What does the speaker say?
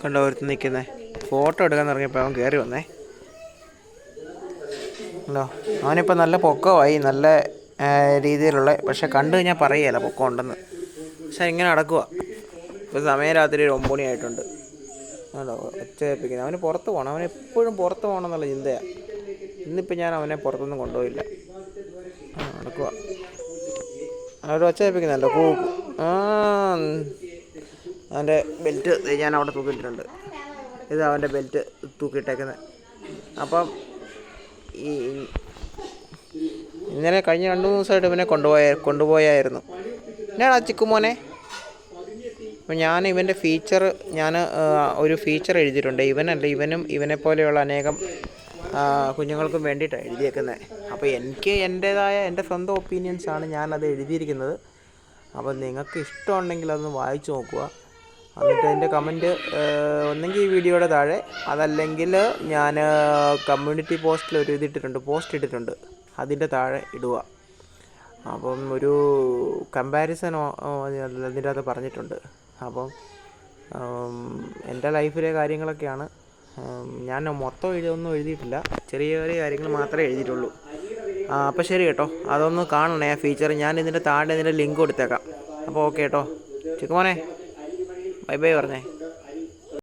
കണ്ടോ ഒരുത്ത് നിൽക്കുന്നത് ഫോട്ടോ എടുക്കാൻ തുടങ്ങിയപ്പോൾ അവൻ കയറി വന്നേ. ഉണ്ടോ അവനിപ്പോൾ നല്ല പൊക്കമായി നല്ല രീതിയിലുള്ള പക്ഷെ കണ്ടു കഴിഞ്ഞാൽ പറയുകയല്ല പൊക്കം ഉണ്ടെന്ന് പക്ഷെ ഇങ്ങനെ നടക്കുക ഇപ്പോൾ സമയം രാത്രി ഒരു ഒമ്പത് മണി ആയിട്ടുണ്ട് ആണോ ഒച്ച ഏൽപ്പിക്കുന്നത് അവന് പുറത്ത് പോകണം അവൻ എപ്പോഴും പുറത്ത് പോകണം എന്നുള്ള ചിന്തയാണ് ഇന്നിപ്പോൾ ഞാൻ അവനെ പുറത്തൊന്നും കൊണ്ടുപോയില്ല. നടക്കുക അവിടെ ഒച്ച ഏൽപ്പിക്കുന്നുണ്ടോ ആ അവന്റെ ബെൽറ്റ് ഞാൻ അവിടെ തൂക്കിയിട്ടുണ്ട് ഇത് അവന്റെ ബെൽറ്റ് തൂക്കിയിട്ടേക്കുന്നത് അപ്പം ഈ ഇന്നലെ കഴിഞ്ഞ രണ്ട് മൂന്ന് ദിവസമായിട്ട് ഇവനെ കൊണ്ടുപോയ കൊണ്ടുപോയായിരുന്നു. എന്നാടാ ചിക്കുമോനെ അപ്പം ഞാൻ ഇവന്റെ ഫീച്ചർ ഞാൻ ഒരു ഫീച്ചർ എഴുതിയിട്ടുണ്ട്. ഇവനല്ല ഇവനും ഇവനെ പോലെയുള്ള അനേകം കുഞ്ഞുങ്ങൾക്കും വേണ്ടിയിട്ടാണ് എഴുതിയേക്കുന്നത് അപ്പോൾ എനിക്ക് എന്റേതായ എന്റെ സ്വന്തം ഒപ്പീനിയൻസാണ് ഞാനത് എഴുതിയിരിക്കുന്നത്. അപ്പോൾ നിങ്ങൾക്ക് ഇഷ്ടമുണ്ടെങ്കിൽ അതൊന്ന് വായിച്ചു നോക്കുക. എന്നിട്ട് അതിന്റെ കമന്റ് ഒന്നെങ്കിൽ ഈ വീഡിയോയുടെ താഴെ അതല്ലെങ്കിൽ ഞാൻ കമ്മ്യൂണിറ്റി പോസ്റ്റിൽ ഒരു ഇതിട്ടിട്ടുണ്ട് പോസ്റ്റ് ഇട്ടിട്ടുണ്ട്. അതിന്റെ താഴെ ഇടുക. അപ്പം ഒരു കമ്പാരിസനോ അതിന്റെ അകത്ത് പറഞ്ഞിട്ടുണ്ട്. അപ്പം എന്റെ ലൈഫിലെ കാര്യങ്ങളൊക്കെയാണ് ഞാൻ മൊത്തം എഴുതൊന്നും എഴുതിയിട്ടില്ല. ചെറിയ ചെറിയ കാര്യങ്ങൾ മാത്രമേ എഴുതിയിട്ടുള്ളൂ. അപ്പോൾ ശരി കേട്ടോ. അതൊന്ന് കാണണേ ആ ഫീച്ചർ ഞാൻ ഇതിന്റെ താഴെ ഇതിന്റെ ലിങ്ക് കൊടുത്തേക്കാം. അപ്പോൾ ഓക്കെ കേട്ടോ. ചിക്കുമോനെ ബൈ ബൈ പറഞ്ഞേ.